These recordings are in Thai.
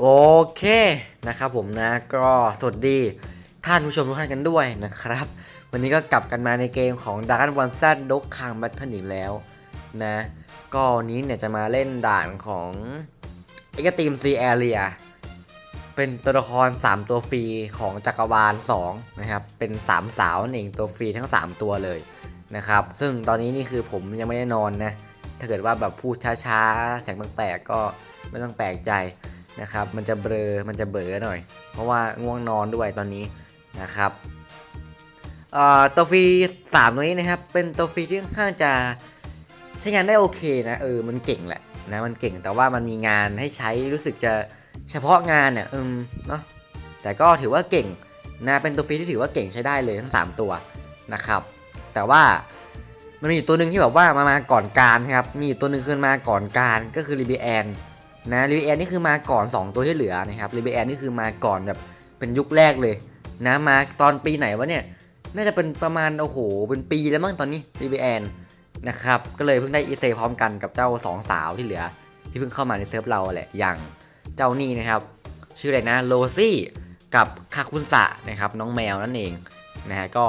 โอเคนะครับผมนะก็สวัสดีท่านผู้ชมทุกท่านกันด้วยนะครับ วันนี้ก็กลับกันมาในเกมของ Dark One z d o g คาง Battle อีกแล้วนะ ก็วันนี้เนี่ยจะมาเล่นด่านของเอกตีมซีแอเรียเป็นตัวละคร 3 ตัวฟรีของจักรวาล2นะครับ เป็น 3 สาวนั่นเองตัวฟรีทั้ง 3 ตัวเลยนะครับ ซึ่งตอนนี้นี่คือผมยังไม่ได้นอนนะ ถ้าเกิดว่าแบบพูดช้าๆ แสงแปลกๆก็ไม่ต้องแปลกใจ นะครับ มันจะเบลอ มันจะเบลอหน่อย เพราะว่าง่วงนอนด้วยตอนนี้นะครับตัวฟรีสามตัวนี้นะครับ เป็นตัวฟรีที่ค่อนข้างจะใช้งานได้โอเคนะเออมันเก่งแหละนะมันเก่งแต่ว่ามันมีงานให้ใช้รู้สึกจะเฉพาะงานเนี่ยอืมเนาะแต่ก็ถือว่าเก่งนะเป็นตัวฟรีที่ถือว่าเก่งใช้ได้เลยทั้ง 3 ตัวนะครับ แต่ว่ามันมีอยู่ตัวหนึ่งที่แบบว่ามามาก่อนการครับมีอยู่ตัวหนึ่งคือมาก่อนการก็คือรีเบแอน นะรีเบแอนนี่คือมาก่อน 2 ตัวที่เหลือนะครับรีเบแอนนี่คือมาก่อนแบบเป็นยุคแรกเลยนะมาตอนปีไหนวะเนี่ย น่าจะเป็นประมาณโอ้โหเป็นปีแล้วมั้งตอนนี้รีเบแอนนะครับก็เลยเพิ่งได้อีเซพร้อมกันกับเจ้าสองสาวที่เหลือ ที่เพิ่งเข้ามาในเซิร์ฟเราแหละอย่างเจ้านี่นะครับ ชื่ออะไรนะโรซี่กับคาคุนสะนะครับน้องแมวนั่นเองนะฮะก็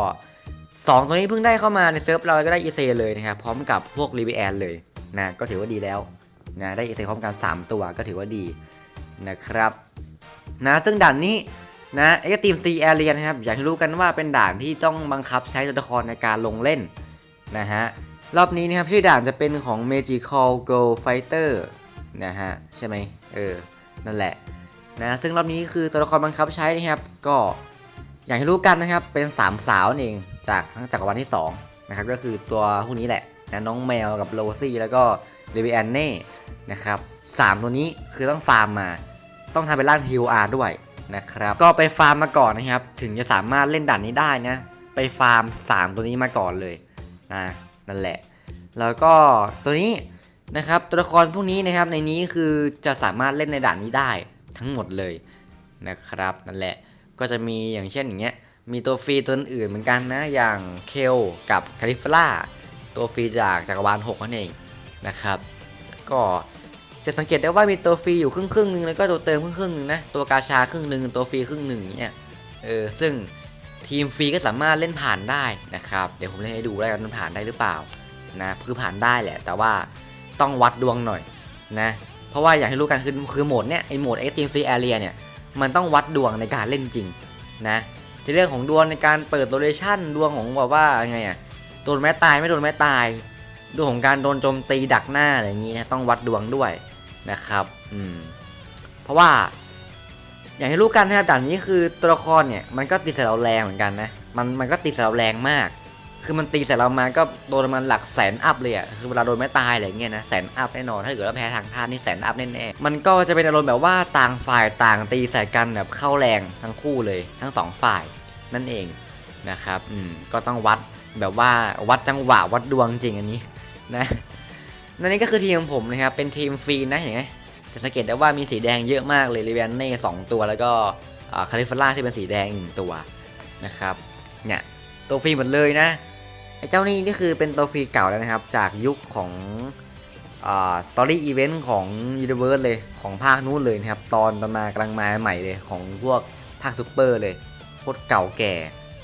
สองตัวนี้เพิ่งได้เข้ามาในเซิร์ฟเราก็ได้อีเซเลยนะครับพร้อมกับพวกรีวิแอนเลยนะก็ถือว่าดีแล้ว นะได้อีเซพร้อมกัน 3 ตัวก็ถือว่าดีนะครับนะซึ่งด่านนี้นะเอ็กตีมซีแอเรียนะครับอยากให้รู้กันว่าเป็นด่านที่ต้องบังคับใช้ตัวละครในการลงเล่นนะฮะรอบนี้นะครับชื่อด่านจะเป็นของ Magical Girl Fighter นะฮะใช่ไหมเออนั่นแหละนะซึ่งรอบนี้คือตัวละครบังคับใช้นะครับก็อย่างที่รู้กันนะครับเป็น 3 สาวนั่เองจากทั้งจักรวาลที่2นะครับก็คือตัวพวกนี้แหละ นะน้องแมวกับโรซี่แล้วก็เรเบแอนเน่นะครับสามตัวนี้คือต้องฟาร์มมา ต้องทำเป็นร่าง TOR ด้วยนะครับ ก็ไปฟาร์มมาก่อนนะครับ ถึงจะสามารถเล่นด่านนี้ได้นะไปฟาร์ม 3 ตัวนี้มาก่อนเลยนะนั่นแหละ แล้วก็ตัวนี้นะครับตัวละครพวกนี้นะครับในนี้คือจะสามารถเล่นในด่านนี้ได้ทั้งหมดเลยนะครับนั่นแหละก็จะมีอย่างเช่นอย่างเงี้ยมีตัวฟรีตัวอื่นเหมือนกันนะอย่างเคลกับคาริฟล่า ตัวฟรีจากจักรวาล6นั่นเองนะครับก็จะสังเกตได้ว่ามีตัวฟรีอยู่ครึ่งครึ่งนึงแล้วก็ตัวเติมครึ่งครึ่งนึงนะตัวกาชาครึ่งหนึ่งตัวฟรีครึ่งหนึ่งเนี่ยเออซึ่งทีมฟรีก็สามารถเล่นผ่านได้นะครับเดี๋ยวผมเล่นให้ดูแล้วกันมันผ่านได้หรือเปล่านะคือผ่านได้แหละ แต่ว่าต้องวัดดวงหน่อยนะเพราะว่าอย่างที่รู้กันคือคือโหมดเนี้ยไอโหมดเอ็กซ์ตรีมซีแอเรียเนี่ยมันต้องวัดดวงในการเล่นจริงนะจะเรื่องของดวงในการเปิดโลเลชั่นดวงของแบบว่าไงอะ โดนแม้ตายไม่โดนแม้ตายดวงของการโดนโจมตีดักหน้าอะไรอย่างนี้นะต้องวัดดวงด้วยนะครับอืมเพราะว่า อย่างที่รู้กันนะครับด่านนี้คือตัวละครเนี่ยมันก็ตีใส่เราแรงเหมือนกันนะมันมันก็ตีใส่เราแรงมาก คือมันตีใส่เรามาก็โดนมันหลักแสนอัพเลยอะคือเวลาโดนไม่ตายอะไรอย่างเงี้ยนะแสนอัพแน่นอนถ้าเกิดว่าแพ้ทางท่านี่แสนอัพแน่ๆมันก็จะเป็นอารมณ์แบบว่าต่างฝ่ายต่างตีใส่กันแบบเข้าแรงทั้งคู่เลยทั้งสองฝ่ายนั่นเองนะครับอืมก็ต้องวัด แบบว่าวัดจังหวะวัดดวงจริงอันนี้นะนั่นนี่ก็คือทีมของผมนะครับ เป็นทีมฟรีนะเห็นไหมจะสังเกตได้ว่ามีสีแดงเยอะมากเลยลิเวนเน่สองตัวแล้วก็คาลิฟล่าที่เป็นสีแดงหนึ่งตัวนะครับเนี่ยตัวฟรีหมดเลยนะไอ้เจ้านี่นี่คือเป็นตัวฟรีเก่าแล้วนะครับ จากยุคของสตอรี่อีเวนต์ของ Universe เลยของภาคนู้นเลยนะครับ ตอนตอนมากำลังมาใหม่เลยของพวกภาคซูเปอร์เลยโคตรเก่าแก่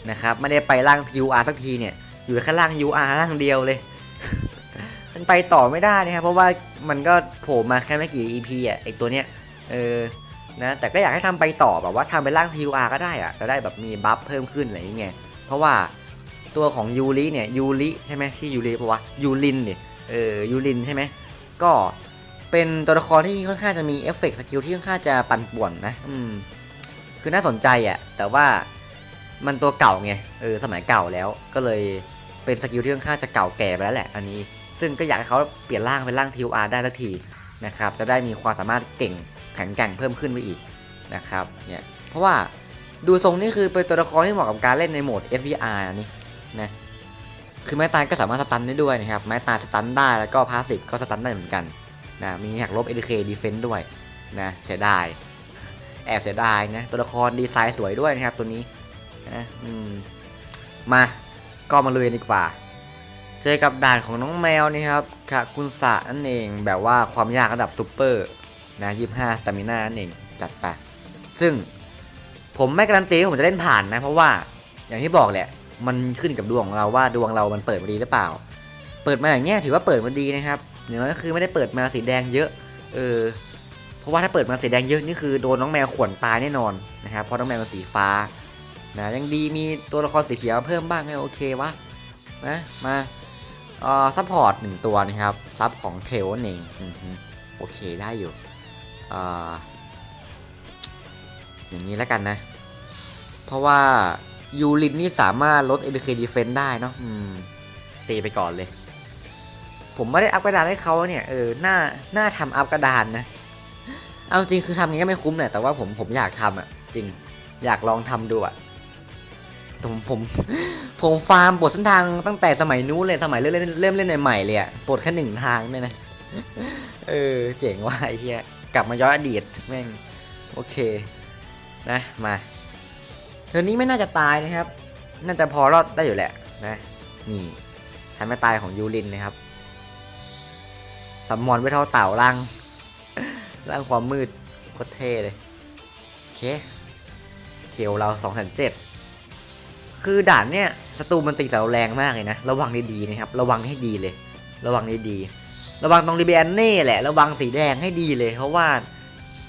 นะครับไม่ได้ไปร่าง UR สักทีเนี่ยอยู่แค่ร่าง UR ร่างเดียวเลย มันไปต่อไม่ได้นะครับเพราะว่ามันก็โผล่มาแค่ไม่กี่ EP อะไอตัวเนี้ยเออนะแต่ก็อยากให้ทำไปต่อแบบว่าทำเป็นร่าง UR ก็ได้อะจะได้แบบมีบัฟเพิ่มขึ้นอะไรอย่างเงี้ยเพราะว่าตัวของยูริเนี่ยยูริใช่ไหมชื่อยูริปะวะยูรินเนี่ยเออยูรินใช่ไหมก็เป็นตัวละครที่ค่อนข้างจะมีเอฟเฟกต์สกิลที่ค่อนข้างจะปั่นป่วนนะ อืม คือน่าสนใจอะ่ะ แต่ว่า มันตัวเก่าไง เออ สมัยเก่าแล้ว ก็เลยเป็นสกิลที่ค่อนข้างจะเก่าแก่ไปแล้วแหละ อันนี้ ซึ่งก็อยากให้เขาเปลี่ยนร่างเป็นร่างทิวอาร์ได้สักทีนะครับ จะได้มีความสามารถเก่งแข็งแกร่งเพิ่มขึ้นไปอีกนะครับ เนี่ย เพราะว่าดูทรงนี่คือเป็นตัวละครที่เหมาะกับการเล่นในโหมด SBR อันนี้นะ คือไม้ตายก็สามารถสตันได้ด้วยนะครับ ไม้ตายสตันได้แล้วก็พาสซีฟก็สตันได้เหมือนกันนะ มีหักลบ ADK Defense ด้วยนะ เสียดาย แอบเสียดายนะ ตัวละครดีไซน์สวยด้วยนะครับตัวนี้ นะอืมมาก็มาเลยดีกว่า เจอกับด่านของน้องแมวนี่ครับค่ะคุณสะนั่นเองแบบว่าความยากระดับซูเปอร์นะ25สตามิน่านั่นเองจัดไปซึ่งผมไม่การันตีว่าผมจะเล่นผ่านนะ เพราะว่าอย่างที่บอกแหละ มันขึ้นกับดวงของเราว่าดวงเรามันเปิดมาดีหรือเปล่า เปิดมาอย่างเงี้ยถือว่าเปิดมาดีนะครับ อย่างน้อยก็คือไม่ได้เปิดมาสีแดงเยอะ เออ เพราะว่าถ้าเปิดมาสีแดงเยอะนี่คือโดนน้องแมวข่วนตายแน่นอนนะครับ เพราะน้องแมวเป็นสีฟ้า นะยังดีมีตัวละครสีเขียวเพิ่มบ้างก็โอเควะนะมาเอ่อซัพพอร์ตหนึ่งตัวนะครับซับของเคลนเองโอเคได้อยู่เอ่ออย่างนี้แล้วกันนะ เพราะว่ายูรินนี่สามารถลด NK Defense ได้เนาะตีไปก่อนเลย ผมไม่ได้อัพกระดานให้เขาเนี่ยเออหน่าหน่าทำอัพกระดานนะ เอาจริงคือทำอย่างนี้ก็ไม่คุ้มแหละแต่ว่าผมผมอยากทำอะจริงอยากลองทำดูอะ ผมผมผมฟาร์มบทเส้นทางตั้งแต่สมัยนู้นเลยสมัยเริ่มเล่นเริ่มเล่นใหม่ๆเลยอะปลดแค่หนึ่งทางเนี่ยนะเออเจ๋งว่ะไอ้เหี้ยกลับมาย้อนอดีตแม่งโอเคนะมาเทอนี้ไม่น่าจะตายนะครับ น่าจะพอรอดได้อยู่แหละนะนี่ทำให้ตายของยูรินนะครับสัมมอนไว้เท่าเต่าร่างร่างความมืดโคตรเท่เลยโอเคเคลเราสองแสนเจ็ด คือด่านเนี่ยศัตรูมันตีเราแรงมากเลยนะ ระวังดีๆนะครับ ระวังให้ดีเลย ระวังดีๆระวังตรงริเบียนเน่แหละ ระวังสีแดงให้ดีเลย เพราะว่า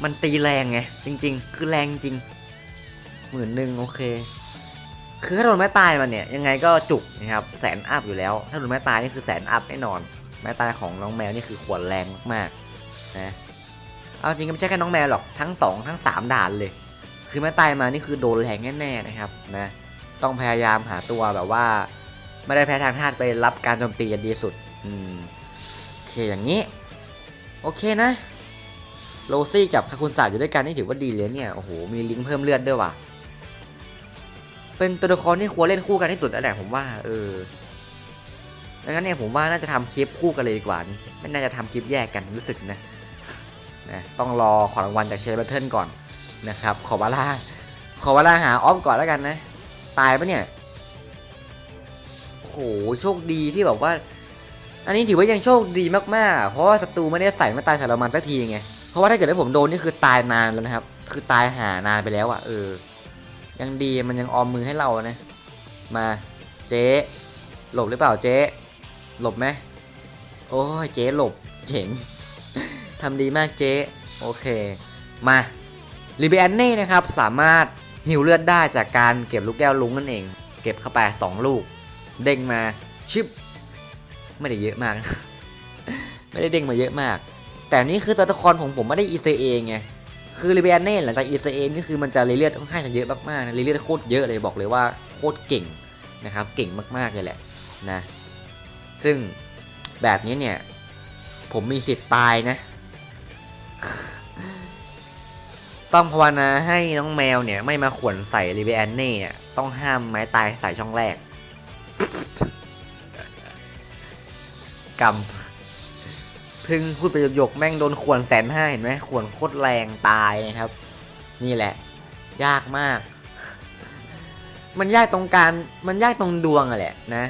มันตีแรงไงจริง ๆ คือแรงจริงหมื่นหนึ่งโอเค คือถ้าโดนแม่ตายมันเนี่ยยังไงก็จุกนะครับแสนอัพอยู่แล้ว ถ้าโดนแม่ตายนี่คือแสนอัพแน่นอนแม่ตายของน้องแมวนี่คือขวดแรงมากๆนะเอาจริงก็ไม่ใช่แค่น้องแมวหรอกทั้งสองทั้งสามด่านเลย คือแม่ตายมานี่คือโดนแรงแน่ๆนะครับนะ ต้องพยายามหาตัวแบบว่า ไม่ได้แพ้ทางธาตุไปรับการโจมตีอย่างดีสุด อืมโอเคอย่างนี้ โอเคนะ โรซี่กับคาคุนศาสอยู่ด้วยกันนี่ถือว่าดีเลยเนี่ย โอ้โห มีลิงก์เพิ่มเลือดด้วยว่ะ เป็นตัวละครที่ควรเล่นคู่กันที่สุดแล้วแหละผมว่า เออดังนั้นเนี่ยผมว่าน่าจะทำคลิปคู่กันเลยดีกว่านี่ไม่น่าจะทำคลิปแยกกันรู้สึกนะนะต้องรอของรางวัลจากเชฟเบอร์เทิลก่อนนะครับ ขอบาร่าขอบาร่าหาออฟก่อนแล้วกันนะ ตายปะเนี่ยโอ้โหโชคดีที่แบบว่า อันนี้ถือว่ายังโชคดีมากๆ เพราะว่าศัตรูไม่ได้ใส่มาตายใส่เรามันสักทีไงเพราะว่าถ้าเกิดว่าผมโดนนี่คือตายนานแล้วนะครับ คือตายหานานไปแล้วอะเออ ยังดีมันยังออมมือให้เรานะ มาเจ๊หลบหรือเปล่าเจ๊หลบไหมโอ้ยเจ๊หลบเจ๋งทำดีมากเจ๊โอเค มาลิเบียนเน่นะครับ สามารถ หิวเลือดได้จากการเก็บลูกแก้วลุงนั่นเอง เก็บเข้าไป2ลูก เด้งมาชิปไม่ได้เยอะมาก ไม่ได้เด้งมาเยอะมาก แต่นี่คือตัวละครของผมไม่ได้ ECA ไงคือลิเบียนเน่หลังจาก ECA นี่คือมันจะเลือดค่อนข้างจะเยอะมากๆนะเลือดโคตรเยอะเลยบอกเลยว่าโคตรเก่งนะครับ เก่งมากๆเลยแหละนะ ซึ่งแบบนี้เนี่ย ผมมีสิทธิ์ตายนะ ต้องภาวนาให้น้องแมวเนี่ย ไม่มาขวนใส่ลิเบียนเน่เนี่ยต้องห้ามไม้ตายใส่ช่องแรกกรรมพึ่งพูดไปหยกๆแม่งโดนขวนแสนห้าเห็นไหมขวนโคตรแรงตายนะครับ นี่แหละ ยากมาก มันยากตรงการมันยากตรงดวงอะแหละนะ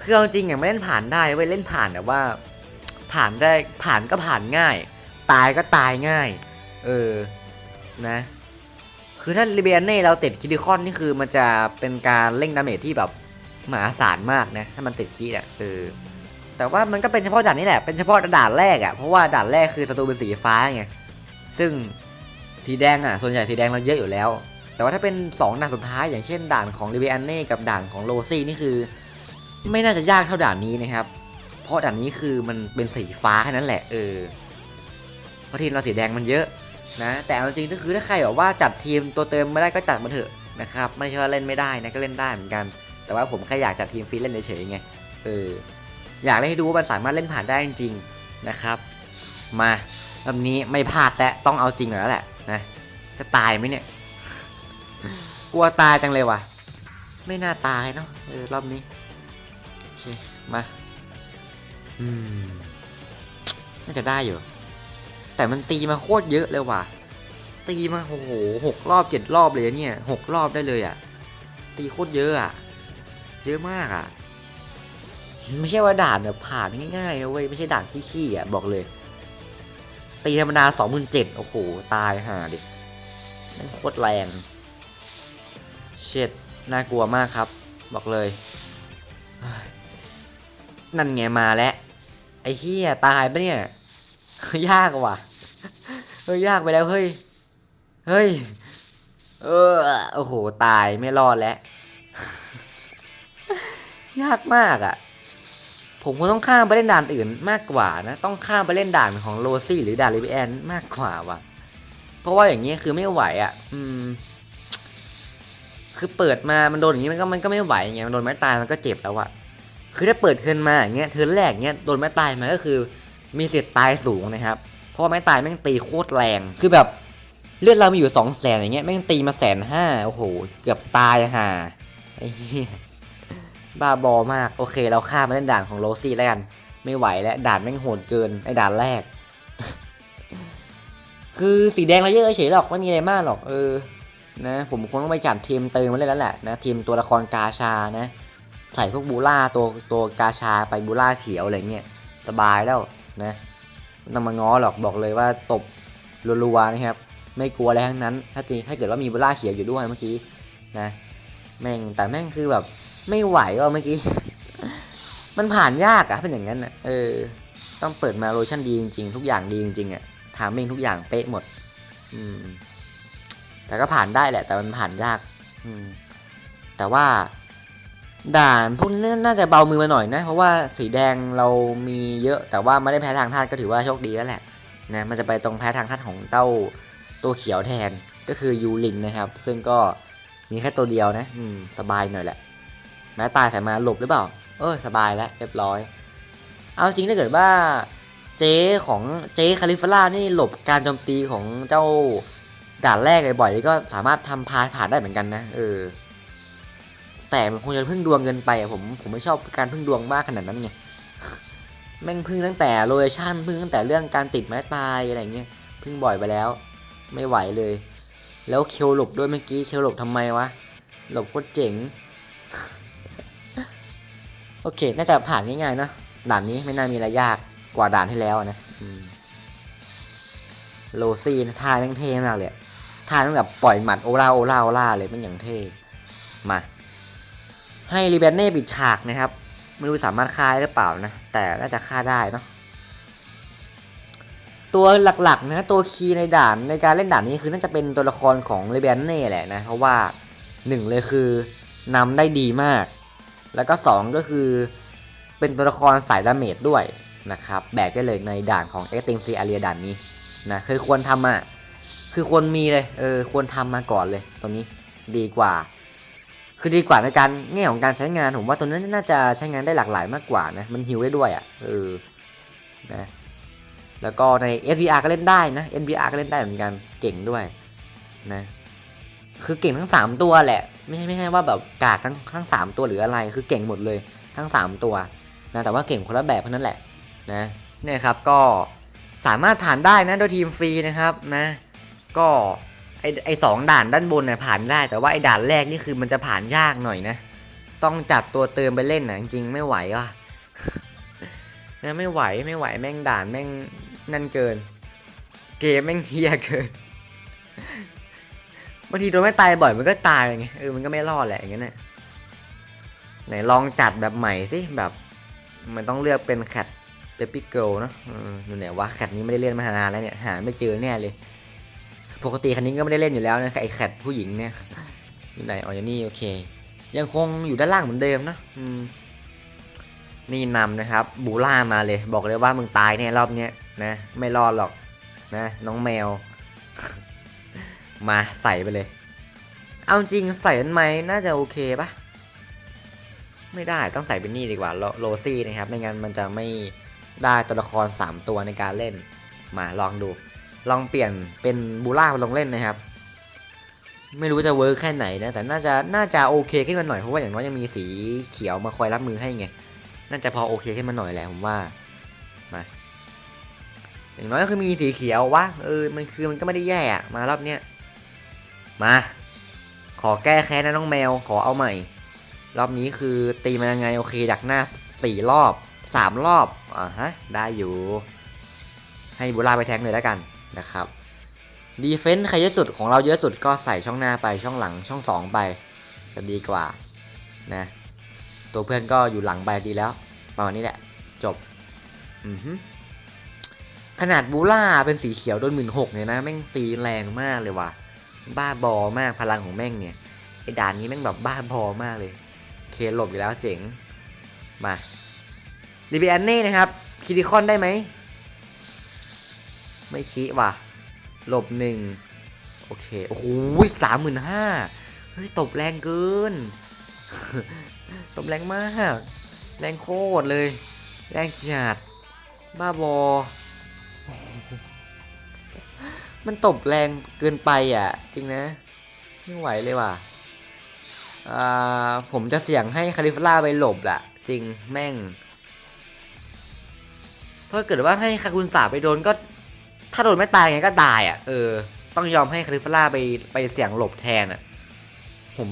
คือเอาจริงอย่างไม่เล่นผ่านได้เว้ยเล่นผ่านแต่ว่า ผ่านได้ผ่านก็ผ่านง่าย ตายก็ตายง่าย เออ นะ คือถ้าลิเบียนเน่เราติดคิดิคอนนี่คือมันจะเป็นการเร่งดาเมจที่แบบมหาศาลมากนะ ถ้ามันติดคีดอะเออแต่ว่ามันก็เป็นเฉพาะด่านนี้แหละ เป็นเฉพาะด่านแรกอะ เพราะว่าด่านแรกคือศัตรูเป็นสีฟ้าไง ซึ่งสีแดงอะ ส่วนใหญ่สีแดงเราเยอะอยู่แล้ว แต่ว่าถ้าเป็น 2 ด่านสุดท้าย อย่างเช่นด่านของลิเบียนเน่กับด่านของโรซี่นี่คือ ไม่น่าจะยากเท่าด่านนี้นะครับ เพราะด่านนี้คือมันเป็นสีฟ้าแค่นั้นแหละเออ เพราะทีมเราสีแดงมันเยอะ นะแต่เอาจริงก็คือถ้าใครแบบว่าจัดทีมตัวเติมไม่ได้ก็จัดมาเถอะนะครับไม่ใช่ว่าเล่นไม่ได้นะก็เล่นได้เหมือนกัน แต่ว่าผมแค่อยากจัดทีมฟรีเล่นเฉยๆไงเอออยากให้ดูว่ามันสามารถเล่นผ่านได้จริงๆนะครับ มาลำนี้ไม่พลาดแล้วต้องเอาจริงแล้วแหละนะจะตายไหมเนี่ย กลัวตายจังเลยว่ะ ไม่น่าตายเนาะเออรอบนี้โอเคมาอืมน่าจะได้อยู่ แต่มันตีมาโคตรเยอะเลยว่ะ ตีมาโอ้โหหกรอบเจ็ดรอบเลยเนี่ยหกรอบได้เลยอะ ตีโคตรเยอะอะ เยอะมากอะ ไม่ใช่ว่าด่านเนี่ยผ่านง่ายๆนะเว้ยไม่ใช่ด่านขี้ๆอะบอกเลย ตีธรรมดาสองหมื่นเจ็ดโอ้โห ตายห่าดินั่นโคตรแรงเช็ดน่ากลัวมากครับ บอกเลยเฮ้ยนั่นไงมาแล้วไอ้เฮียตายปะเนี่ย ยากว่ะ เฮ้ยยากไปแล้วเฮ้ย เฮ้ย เออโอ้โหตายไม่รอดแล้ว ยากมากอะ่ะ ผมคงต้องข้ามไปเล่นด่านอื่นมากกว่านะ ต้องข้ามไปเล่นด่านของโรซี่หรือด่านลิเบแอนมากกว่าว่ะ เพราะว่าอย่างนี้คือไม่ไหวอะ่ะ อืม คือเปิดมามันโดนอย่างนี้มันก็มันก็ไม่ไหวไงมันโดนไม้ตายมันก็เจ็บแล้วอะคือถ้าเปิดเทินมาอย่างเงี้ยเทินแรกเงี้ยโดนไม้ตายมาก็คือ มีสิทธิ์ตายสูงนะครับ เพราะว่าไม้ตายแม่งตีโคตรแรง คือแบบเลือดเรามีอยู่สองแสนอย่างเงี้ยแม่งตีมาแสนห้าโอ้โห เกือบตายห่าไอ้เหี้ยบ้าบอมากโอเค เราข้ามมาเล่นด่านของโรซี่แล้วกัน ไม่ไหวแล้วด่านแม่งโหดเกินไอ้ด่านแรก คือสีแดงเราเยอะเฉยหรอกไม่มีอะไรมากหรอกเออนะผมคงต้องไปจัดทีมเติมมาเล่นแล้วแหละนะทีมตัวละครกาชานะ ใส่พวกบูล่าตัวตัวกาชาไปบูล่าเขียวอะไรเงี้ยสบายแล้วนะ ต้องมาง้อหรอกบอกเลยว่าตบรัวๆนะครับ ไม่กลัวอะไรทั้งนั้น ถ้าจริงถ้าเกิดว่ามีบล่าเขียวอยู่ด้วยเมื่อกี้นะแม่งแต่แม่งคือแบบไม่ไหวว่าเมื่อกี้ มันผ่านยากอะเป็นอย่างนั้นอะเออ ต้องเปิดมาโลชั่นดีจริงๆ ทุกอย่างดีจริงๆอะถามเองทุกอย่างเป๊ะหมด อืม แต่ก็ผ่านได้แหละ แต่มันผ่านยาก อืม แต่ว่า ด่านพวกนี้น่าจะเบามือมาหน่อยนะ เพราะว่าสีแดงเรามีเยอะแต่ว่าไม่ได้แพ้ทางธาตุก็ถือว่าโชคดีแล้วแหละนะมันจะไปตรงแพ้ทางธาตุของเต้าตัวเขียวแทนก็คือยูรินนะครับ ซึ่งก็มีแค่ตัวเดียวนะอืมสบายหน่อยแหละ แม้ตายใส่มาหลบหรือเปล่า เออสบายแล้วเรียบร้อย เอาจริงถ้าเกิดว่าเจ๊ของเจ๊คาลิฟล่านี่หลบการโจมตีของเจ้าด่านแรกบ่อยๆนี่ก็สามารถทำพาผ่านได้เหมือนกันนะเออ แต่มันคงจะพึ่งดวงเกินไปอะผมผมไม่ชอบการพึ่งดวงมากขนาดนั้นไงแม่งพึ่งตั้งแต่โลเคชั่นพึ่งตั้งแต่เรื่องการติดไม้ตายอะไรเงี้ยพึ่งบ่อยไปแล้ว ไม่ไหวเลย แล้วเคลหลบด้วยเมื่อกี้เคลหลบทำไมวะหลบโคตรเจ๋งโอเค น่าจะผ่านง่ายๆเนอะด่านนี้ไม่น่ามีอะไรยากกว่าด่านที่แล้วนะโลซี่นะท่าแม่งเท่มากเลยท่าแม่งแบบปล่อยหมัดโอลาโอลาโอลาเลยมันอย่างเท่มา ให้รีเบนเน่ปิดฉากนะครับ ไม่รู้สามารถฆ่าได้หรือเปล่านะ แต่น่าจะฆ่าได้เนาะตัวหลักๆนะตัวคีย์ในด่านในการเล่นด่านนี้คือน่าจะเป็นตัวละครของรีเบนเน่แหละนะ เพราะว่าหนึ่งเลยคือนำได้ดีมาก แล้วก็สองก็คือเป็นตัวละครสายดาเมจด้วยนะครับ แบกได้เลยในด่านของเอ็กเติงซีอารีด่านนี้นะคือควรทำอะคือควรมีเลยเออควรทำมาก่อนเลยตรงนี้ดีกว่า คือดีกว่าในการแง่ของการใช้งานผมว่าตัวนั้นน่าจะใช้งานได้หลากหลายมากกว่านะมันฮิวได้ด้วยอะ่ะเออนะแล้วก็ใน SVR ก็เล่นได้นะ NVR ก็เล่นได้เหมือนกันเก่งด้วยนะคือเก่งทั้ง 3 ตัวแหละ ไม่ใช่ไม่ใช่ว่าแบบกากทั้งทั้ง 3 ตัวหรืออะไรคือเก่งหมดเลยทั้ง 3 ตัวนะแต่ว่าเก่งคนละแบบเท่านั้นแหละนะเนี่ยครับก็สามารถผ่านได้นะโดยทีมฟรีนะครับนะก็ ไอไอสองด่านด้านบนเนี่ยผ่านได้ แต่ว่าไอด่านแรกนี่คือมันจะผ่านยากหน่อยนะ ต้องจัดตัวเติมไปเล่นนะจริงๆไม่ไหวว่ะนะไม่ไหวไม่ไหวแม่งด่านแม่งนั่นเกิน เกมแม่งเฮียเกินบางทีโดนไม่ตายบ่อยมันก็ตายไงเออมันก็ไม่รอดแหละอย่างเงี้ยนะไหนลองจัดแบบใหม่สิแบบมันต้องเลือกเป็นแคทเปปปี้เกิลนะเอออยู่ไหนวะแคทนี้ไม่ได้เล่นมานานแล้วเนี่ยหาไม่เจอแน่เลย ปกติคันนี้ก็ไม่ได้เล่นอยู่แล้วนะไอแคทผู้หญิงเนี่ยอยู่ไหนอ๋ออยู่นี่โอเค ยังคงอยู่ด้านล่างเหมือนเดิมนะอืมนี่นำนะครับ บูล่ามาเลย บอกเลยว่ามึงตายแน่รอบเนี้ยนะ ไม่รอดหรอกนะ น้องแมว มาใส่ไปเลย เอาจริงใส่ันไหมน่าจะโอเคปะไม่ได้ต้องใส่เป็นนี่ดีกว่าโลซี่นะครับ ไม่งั้นมันจะไม่ได้ตัวละคร 3 ตัวในการเล่น มาลองดู ลองเปลี่ยนเป็นบูล่ามาลงเล่นนะครับ ไม่รู้จะเวิร์กแค่ไหนนะ แต่น่าจะน่าจะโอเคขึ้นมาหน่อย เพราะว่าอย่างน้อยยังมีสีเขียวมาคอยรับมือให้ไง น่าจะพอโอเคขึ้นมาหน่อยแหละผมว่า มา อย่างน้อยก็คือมีสีเขียววะ เออ มันคือมันก็ไม่ได้แย่อะมารอบเนี้ย มา ขอแก้แค้นนะน้องแมว ขอเอาใหม่ รอบนี้คือตีมายังไงโอเค ดักหน้าสี่รอบสามรอบ อ่าฮะ ได้อยู่ ให้บูล่าไปแทงเลยแล้วกัน นะครับดีเฟนส์ใครเยอะสุดของเราเยอะสุดก็ใส่ช่องหน้าไปช่องหลังช่องสองไป จะดีกว่านะตัวเพื่อนก็อยู่หลังไปดีแล้ว ประมาณนี้แหละ จบอือฮึขนาดบูล่าเป็นสีเขียวโดนหมื่นหกเนี่ยนะแม่งตีแรงมากเลยว่ะบ้าบอมากพลังของแม่งเนี่ยไอ้ด่านนี้แม่งแบบบ้าบอมากเลย เคหลบอยู่แล้วเจ๋งมาลิเบียนเน่นะครับคิดิคอนได้ไหม ไม่คิว่ะหลบหนึ่งโอเค โอ้โหสามหมื่นห้าเฮ้ย ตบแรงเกิน ตบแรงมาก แรงโคตรเลย แรงจัด บ้าบอ มันตบแรงเกินไปอะ จริงนะ ไม่ไหวเลยว่ะ อ่า ผมจะเสี่ยงให้คาลิฟล่าไปหลบแหละจริงแม่งเพราเกิดว่าให้คาคุนสาไปโดนก็ ถ้าโดนไม่ตายไงก็ตายอะเออ ต้องยอมให้คาลิฟล่าไปไปเสี่ยงหลบแทนอะ ผม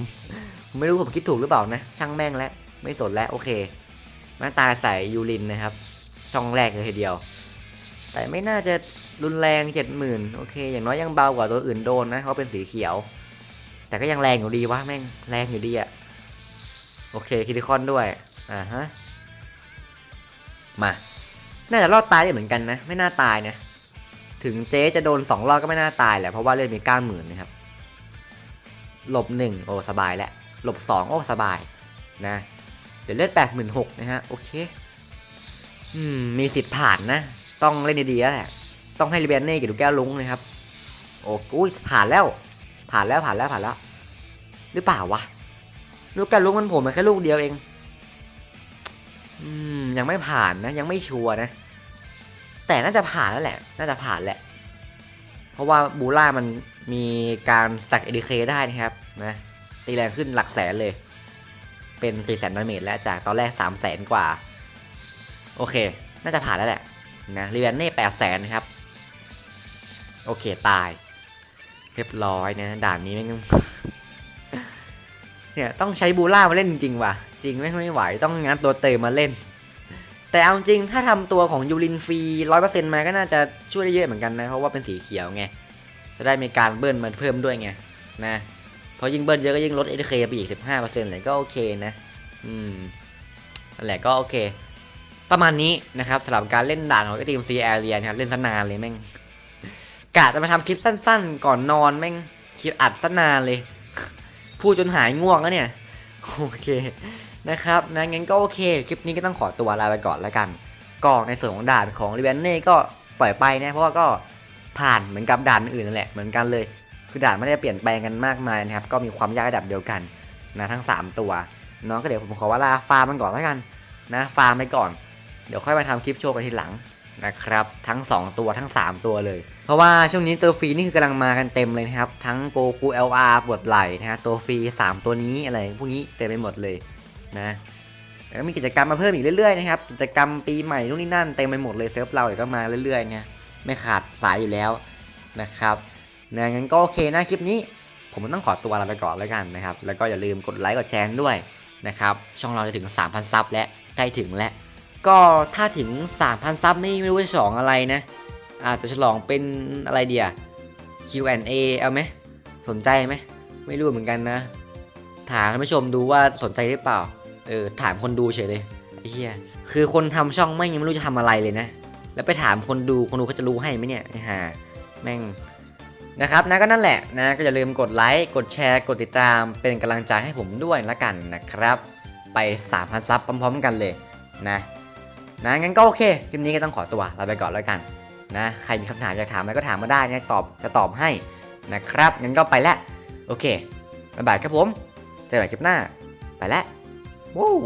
ผมไม่รู้ผมคิดถูกหรือเปล่านะ ช่างแม่งแล้ว ไม่สนแล้ว โอเค มาตาใส่ยูรินนะครับ ช่องแรกเลยทีเดียว แต่ไม่น่าจะรุนแรงเจ็ดหมื่นโอเค อย่างน้อยยังเบากว่าตัวอื่นโดนนะ เพราะเป็นสีเขียว แต่ก็ยังแรงอยู่ดีวะแม่งแรงอยู่ดีอะโอเคคิดิคอนด้วยอ่าฮะมา น่าจะรอดตายได้เหมือนกันนะ ไม่น่าตายนะ ถึงเจ๊จะโดนสองรอบก็ไม่น่าตายแหละเพราะว่าเลือดมีเก้าหมื่นนะครับหลบหนึ่งโอ้สบายแล้วหลบสองโอ้สบายนะเดี๋ยวเลือดแปดหมื่นหกนะฮะโอเคอืมมีสิทธิ์ผ่านนะ ต้องเล่นดีๆแล้วแหละต้องให้ลิเบนเน่กับดูแก้วลุงนะครับ โอ้ยผ่านแล้ว ผ่านแล้วผ่านแล้วผ่านแล้ว หรือเปล่าวะลูกแก้วลุงมันผมมันแค่ลูกเดียวเอง อืมยังไม่ผ่านนะ ยังไม่ชัวร์นะ แต่น่าจะผ่านแล้วแหละ น่าจะผ่านแหละ เพราะว่าบูล่ามันมีการสแต็กเอดีเคได้นะครับนะตีแรงขึ้นหลักแสนเลย เป็น4แสนดาเมจแล้วจากตอนแรก3แสนกว่า โอเค น่าจะผ่านแล้วแหละนะรีเวนเน่แปดแสนนะครับ โอเคตาย เรียบร้อยนะ ด่านนี้แม่งเนี่ยต้องใช้บูล่ามาเล่นจริงๆว่ะ จริงไม่ไม่ไหว ต้องงัดตัวเตยมาเล่น แต่เอาจริงถ้าทำตัวของยูรินฟรีร้อยเปอร์เซ็นต์มาก็น่าจะช่วยได้เยอะเหมือนกันนะเพราะว่าเป็นสีเขียวไงจะได้มีการเบิ้ลมาเพิ่มด้วยไงนะเพราะยิ่งเบิ้ลเยอะก็ยิ่งลด ATK ไปอีก15%เปอร์เซ็นต์เลยก็โอเคนะ อืมนั่นแหละก็โอเค ประมาณนี้นะครับสำหรับการเล่นด่านของทีมซีแอเรียนะครับเล่นสนานเลยแม่งกะจะมาทำคลิปสั้น ๆ ก่อนนอนแม่งคลิปอัดสนานเลย พูดจนหายง่วงแล้วเนี่ยโอเค นะครับนะงั้นก็โอเค คลิปนี้ก็ต้องขอตัวลาไปก่อนแล้วกัน ก็ในส่วนของด่านของริเวนเน่ก็ปล่อยไปนะ เพราะว่าก็ผ่านเหมือนกับด่านอื่นนั่นแหละ เหมือนกันเลย คือด่านไม่ได้เปลี่ยนแปลงกันมากมายนะครับ ก็มีความยากระดับเดียวกันนะทั้ง 3 ตัวน้องก็เดี๋ยวผมขอว่าลาฟาร์มมันก่อนแล้วกันนะฟาร์มไปก่อน เดี๋ยวค่อยมาทำคลิปโชว์กันทีหลังนะครับทั้ง 2 ตัวทั้ง 3 ตัวเลย เพราะว่าช่วงนี้ตัวฟรีนี่คือกำลังมากันเต็มเลยนะครับ ทั้งโกคู LR ปวดไหล่นะฮะตัวฟรี 3 ตัวนี้อะไรพวกนี้เต็มไปหมดเลย นะแล้วก็มีกิจกรรมมาเพิ่มอีกเรื่อยๆนะครับกิจกรรมปีใหม่นู่นนี่นั่นเต็มไปหมดเลยเซิร์ฟเราเดี๋ยวก็มาเรื่อยๆเนี่ยไม่ขาดสายอยู่แล้วนะครับนะงั้นก็โอเคนะคลิปนี้ ผมต้องขอตัวลาไปก่อนแล้วกันนะครับ แล้วก็อย่าลืมกดไลค์กดแชร์ด้วยนะครับช่องเราจะถึง 3,000 ซับและใกล้ถึงแล้ว ก็ถ้าถึง 3,000 ซับไม่ไม่รู้จะฉลองอะไรนะ อาจจะฉลองเป็นอะไรเดีย Q&A เอาไหมสนใจไหมไม่รู้เหมือนกันนะ ถามท่านผู้ชมดูว่าสนใจหรือเปล่า เออถามคนดูเฉยเลยไอ้เหี้ยคือคนทำช่องแม่งยังไม่รู้จะทำอะไรเลยนะ แล้วไปถามคนดูคนดูเขาจะรู้ให้ไหมเนี่ยไอ้ห่าแม่งนะครับนะก็นั่นแหละนะก็อย่าลืมกดไลค์กดแชร์กดติดตามเป็นกำลังใจให้ผมด้วยละกันนะครับ ไป 3,000 ซับพร้อมๆกันเลยนะนะงั้นก็โอเคคลิปนี้ก็ต้องขอตัวลาไปก่อนแล้วกันนะใครมีคำถามอยากถามอะไรก็ถามมาได้นะตอบจะตอบให้นะครับงั้นก็ไปแล้วโอเคบ๊ายบายครับผมเจอกันใหม่คลิปหน้า ไปแล้ว ว้าว